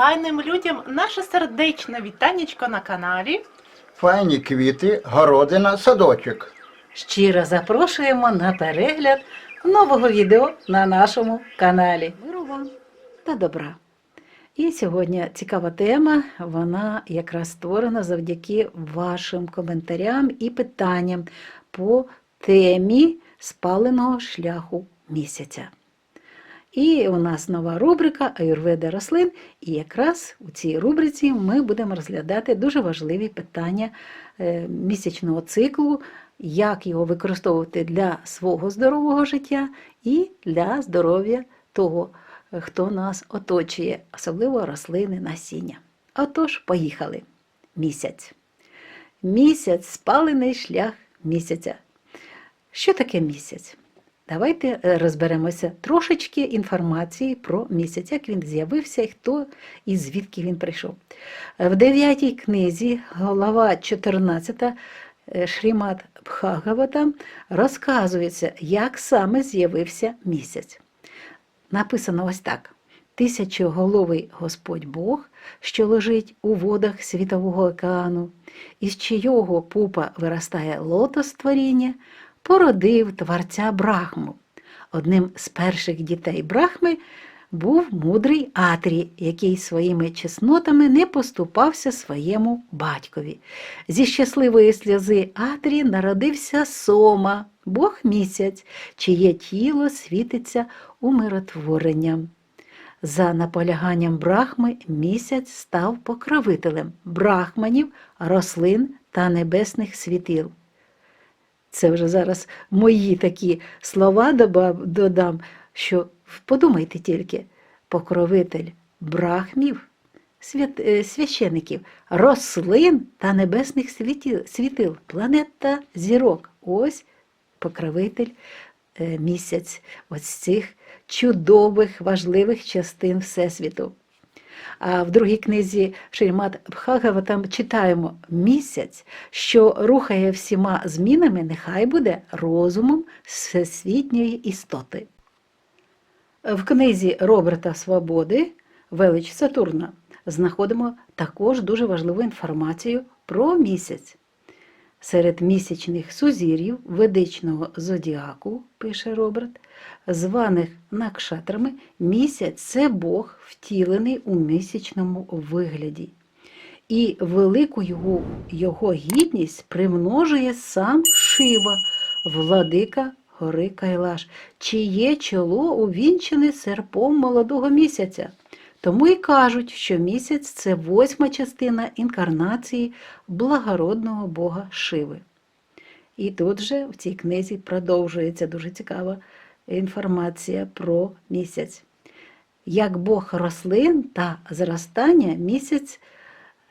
файним людям наше сердечне вітанечко на каналі. Файні квіти, городина, садочок. Щиро запрошуємо на перегляд нового відео на нашому каналі. Миру вам та добра. І сьогодні цікава тема, вона якраз створена завдяки вашим коментарям і питанням по темі спаленого шляху місяця. І у нас нова рубрика Аюрведа рослин. І якраз у цій рубриці ми будемо розглядати дуже важливі питання е, місячного циклу, як його використовувати для свого здорового життя і для здоров'я того, хто нас оточує, особливо рослини насіння. Отож, поїхали. Місяць. Місяць спалений шлях місяця. Що таке місяць? Давайте е, розберемося трошечки інформації про місяць, як він з'явився і хто і звідки він прийшов. Е, В дев'ятій книзі, глава 14 е, Шрімат Бхагавата, розказується, як саме з'явився місяць. Написано ось так: Тисячоголовий Господь Бог, що лежить у водах світового океану, із чийого пупа виростає лотос творіння, породив творця Брахму. Одним з перших дітей Брахми був мудрий Атрі, який своїми чеснотами не поступався своєму батькові. Зі щасливої сльози Атрі народився Сома, Бог місяць, чиє тіло світиться умиротворенням. За наполяганням Брахми місяць став покровителем брахманів, рослин та небесних світил. Це вже зараз мої такі слова додам, що подумайте тільки, покровитель брахмів, е, священиків, рослин та небесних світил, планет та зірок. Ось покровитель е, місяць ось цих чудових, важливих частин Всесвіту. А в другій книзі Шримат Бхагава там читаємо місяць, що рухає всіма змінами, нехай буде розумом всесвітньої істоти. В книзі Роберта Свободи Велич Сатурна знаходимо також дуже важливу інформацію про місяць. Серед місячних сузір'їв ведичного зодіаку, пише Роберт, званих накшатрами, місяць це Бог, втілений у місячному вигляді. І велику його, його гідність примножує сам Шива, владика гори Кайлаш, чиє чоло увінчене серпом молодого місяця. Тому і кажуть, що місяць це восьма частина інкарнації благородного Бога Шиви. І тут же в цій книзі продовжується дуже цікава інформація про місяць. Як Бог рослин та зростання, місяць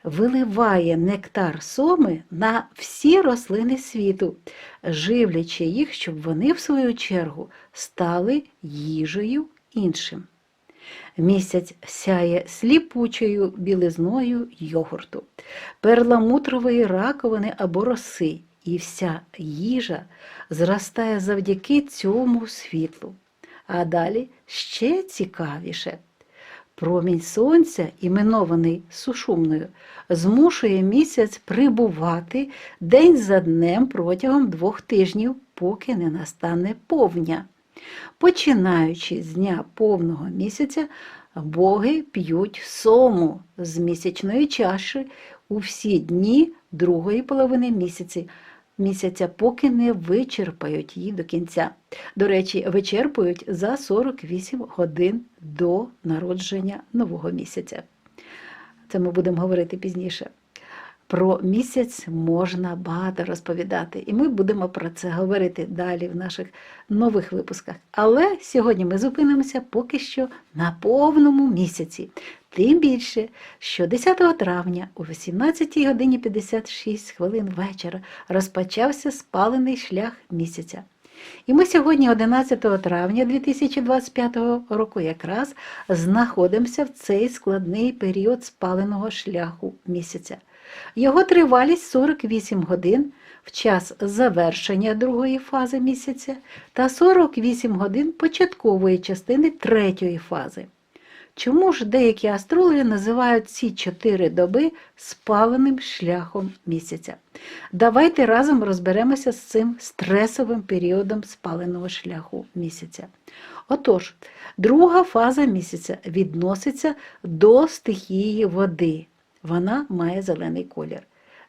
виливає нектар соми на всі рослини світу, живлячи їх, щоб вони, в свою чергу, стали їжею іншим. Місяць сяє сліпучою білизною йогурту, перламутрової раковини або роси, і вся їжа зростає завдяки цьому світлу. А далі ще цікавіше. Промінь сонця, іменований сушумною, змушує місяць прибувати день за днем протягом двох тижнів, поки не настане повня. Починаючи з дня повного місяця, боги п'ють сому з місячної чаші у всі дні другої половини місяці, місяця, поки не вичерпають її до кінця. До речі, вичерпують за 48 годин до народження нового місяця. Це ми будемо говорити пізніше. Про місяць можна багато розповідати, і ми будемо про це говорити далі в наших нових випусках. Але сьогодні ми зупинимося поки що на повному місяці. Тим більше, що 10 травня о 18 годині 56 хвилин вечора розпочався спалений шлях місяця. І ми сьогодні, 11 травня 2025 року, якраз знаходимося в цей складний період спаленого шляху місяця. Його тривалість 48 годин в час завершення другої фази місяця та 48 годин початкової частини третьої фази. Чому ж деякі астрологи називають ці чотири доби спаленим шляхом місяця? Давайте разом розберемося з цим стресовим періодом спаленого шляху місяця. Отож, друга фаза місяця відноситься до стихії води. Вона має зелений колір.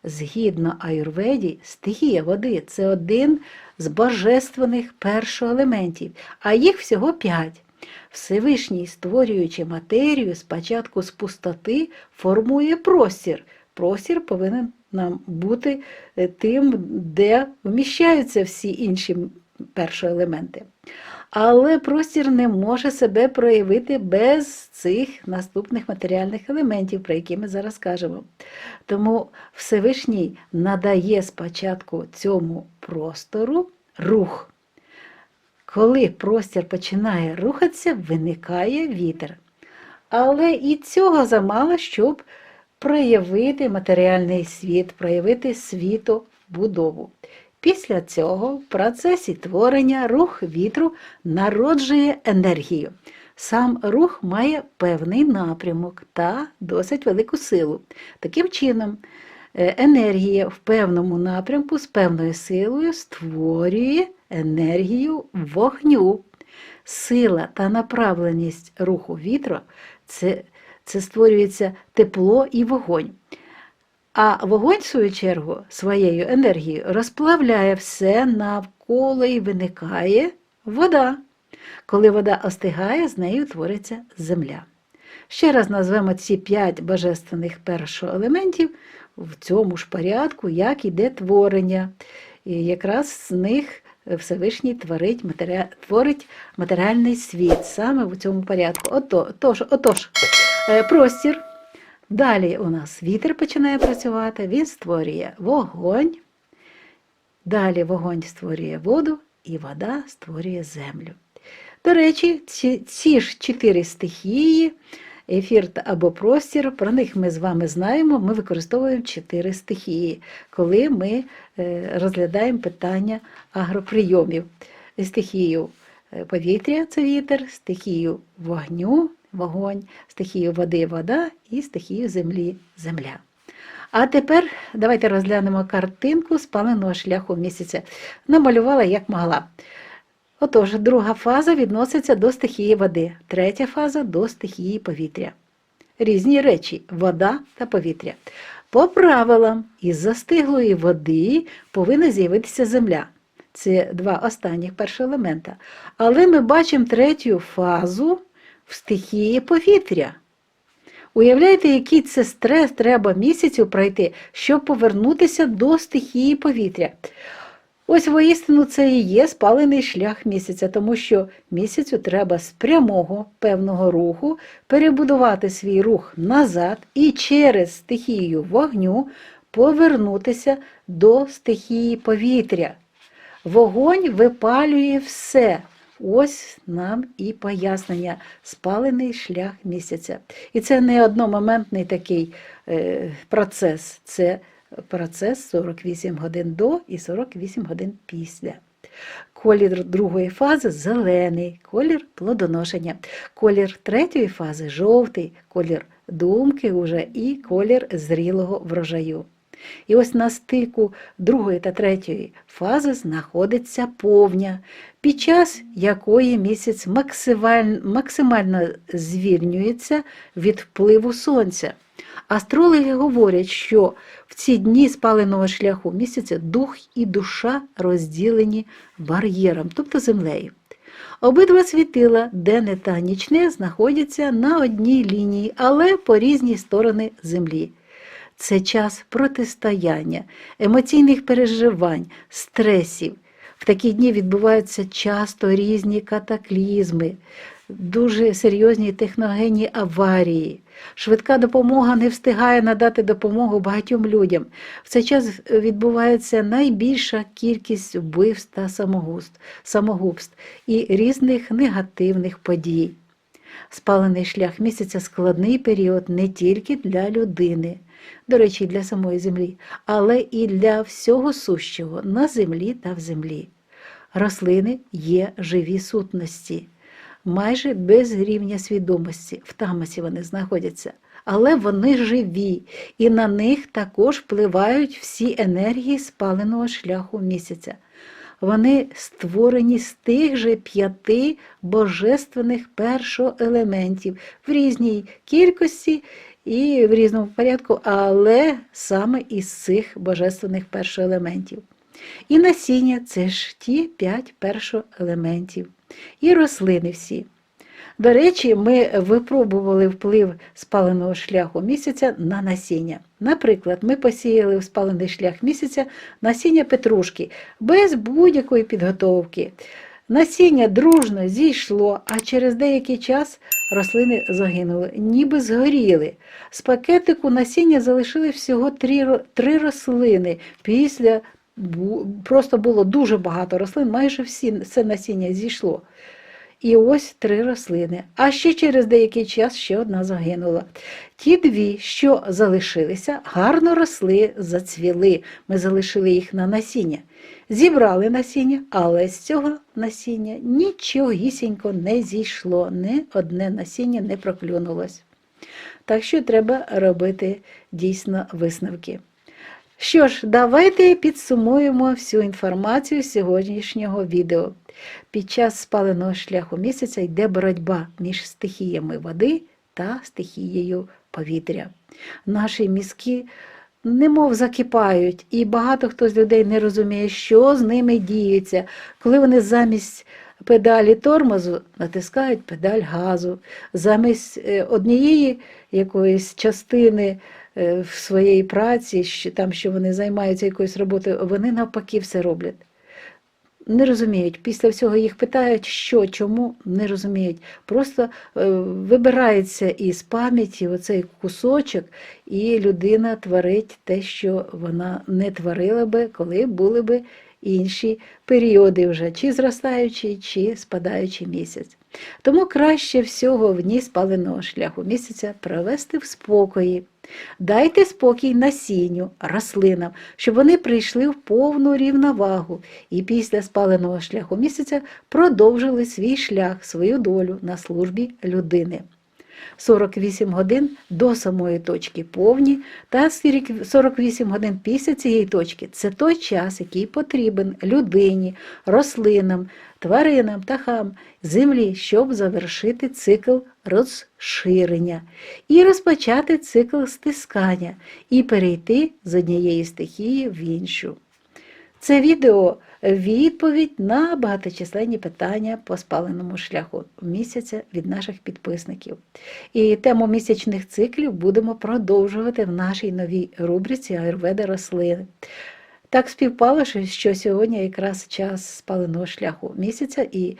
Згідно аюрведі, стихія води це один з божественних першоелементів, а їх всього п'ять. Всевишній, створюючи матерію, спочатку з пустоти формує простір. Простір повинен нам бути е, тим, де вміщаються всі інші першоелементи. Але простір не може себе проявити без цих наступних матеріальних елементів, про які ми зараз кажемо. Тому Всевишній надає спочатку цьому простору рух. Коли простір починає рухатися, виникає вітер. Але і цього замало, щоб проявити матеріальний світ, проявити світобудову. Після цього в процесі творення рух вітру народжує енергію. Сам рух має певний напрямок та досить велику силу. Таким чином, е, енергія в певному напрямку з певною силою створює енергію вогню. Сила та направленість руху вітру це, це створюється тепло і вогонь. А вогонь, в свою чергу, своєю енергією розплавляє все навколо і виникає вода. Коли вода остигає, з нею твориться земля. Ще раз назвемо ці п'ять божественних першоелементів в цьому ж порядку, як іде творення. І якраз з них Всевишній творить, матері... творить матеріальний світ саме в цьому порядку. Ото, тож, отож, е, простір. Далі у нас вітер починає працювати, він створює вогонь. Далі вогонь створює воду, і вода створює землю. До речі, ці, ці ж чотири стихії, ефір або простір, про них ми з вами знаємо, ми використовуємо чотири стихії, коли ми е, розглядаємо питання агроприйомів. Стихію е, повітря це вітер, стихію вогню, вогонь, стихію води вода і стихію землі земля. А тепер давайте розглянемо картинку спаленого шляху місяця. Намалювала як могла. Отож, друга фаза відноситься до стихії води, третя фаза до стихії повітря. Різні речі вода та повітря. По правилам, із застиглої води повинна з'явитися земля. Це два останніх першоелемента. Але ми бачимо третю фазу в стихії повітря. Уявляєте, який це стрес треба місяцю пройти, щоб повернутися до стихії повітря. Ось воістину це і є спалений шлях місяця, тому що місяцю треба з прямого певного руху перебудувати свій рух назад і через стихію вогню повернутися до стихії повітря. Вогонь випалює все. Ось нам і пояснення спалений шлях місяця. І це не одномоментний такий е, процес, це процес 48 годин до і 48 годин після. Колір другої фази зелений, колір плодоношення. Колір третьої фази жовтий, колір думки уже і колір зрілого врожаю. І ось на стику другої та третьої фази знаходиться повня, під час якої місяць максималь- максимально звільнюється від впливу сонця. Астрологи говорять, що в ці дні спаленого шляху місяця дух і душа розділені бар'єром, тобто землею. Обидва світила, денне та нічне, знаходяться на одній лінії, але по різні сторони землі. Це час протистояння, емоційних переживань, стресів. В такі дні відбуваються часто різні катаклізми, дуже серйозні техногенні аварії. Швидка допомога не встигає надати допомогу багатьом людям. В цей час відбувається найбільша кількість вбивств та самогубств, і різних негативних подій. Спалений шлях місяця складний період не тільки для людини, до речі, для самої землі, але і для всього сущого на землі та в землі. Рослини є живі сутності. майже без рівня свідомості. В тамасі вони знаходяться. Але вони живі, і на них також впливають всі енергії спаленого шляху місяця. Вони створені з тих же п'яти божественних першоелементів в різній кількості і в різному порядку, але саме із цих божественних першоелементів. І насіння це ж ті п'ять першоелементів, і рослини всі. До речі, ми випробували вплив спаленого шляху місяця на насіння. Наприклад, ми посіяли в спалений шлях місяця насіння петрушки без будь-якої підготовки. Насіння дружно зійшло, а через деякий час рослини загинули, ніби згоріли. З пакетику насіння залишили всього три, три рослини. Після просто було дуже багато рослин, майже всі це насіння зійшло. І ось три рослини. А ще через деякий час ще одна загинула. Ті дві, що залишилися, гарно росли, зацвіли. Ми залишили їх на насіння. Зібрали насіння, але з цього насіння нічогісінько не зійшло, ні одне насіння не проклюнулось. Так що треба робити дійсно висновки. Що ж, давайте підсумуємо всю інформацію сьогоднішнього відео. Під час спаленого шляху місяця йде боротьба між стихіями води та стихією повітря. Наші мізки немов закипають, і багато хто з людей не розуміє, що з ними діється, коли вони замість педалі тормозу натискають педаль газу, замість е, однієї якоїсь частини в своєї праці, що там, що вони займаються якоюсь роботою, вони навпаки все роблять. Не розуміють. Після всього їх питають, що, чому, не розуміють. Просто е, вибирається із пам'яті оцей кусочок, і людина творить те, що вона не творила би, коли були би інші періоди вже, чи зростаючий, чи спадаючий місяць. Тому краще всього в дні спаленого шляху місяця провести в спокої. Дайте спокій насінню, рослинам, щоб вони прийшли в повну рівновагу і після спаленого шляху місяця продовжили свій шлях, свою долю на службі людини. 48 годин до самої точки повні та 48 годин після цієї точки це той час, який потрібен людині, рослинам, тваринам, птахам, землі, щоб завершити цикл розширення і розпочати цикл стискання і перейти з однієї стихії в іншу. Це відео відповідь на багаточисленні питання по спаленому шляху місяця від наших підписників. І тему місячних циклів будемо продовжувати в нашій новій рубриці Аюрведа рослини. Так співпало, що- сьогодні якраз час спаленого шляху місяця, і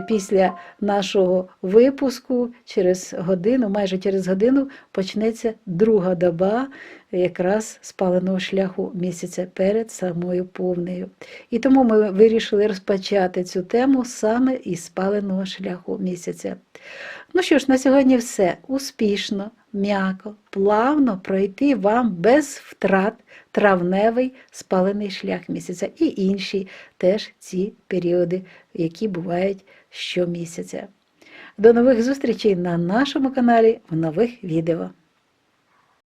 після нашого випуску через годину, майже через годину, почнеться друга доба якраз спаленого шляху місяця перед самою повнею. І тому ми вирішили розпочати цю тему саме із спаленого шляху місяця. Ну що ж, на сьогодні все. Успішно, м'яко, плавно пройти вам без втрат травневий спалений шлях місяця і інші теж ці періоди, які бувають щомісяця. До нових зустрічей на нашому каналі в нових відео.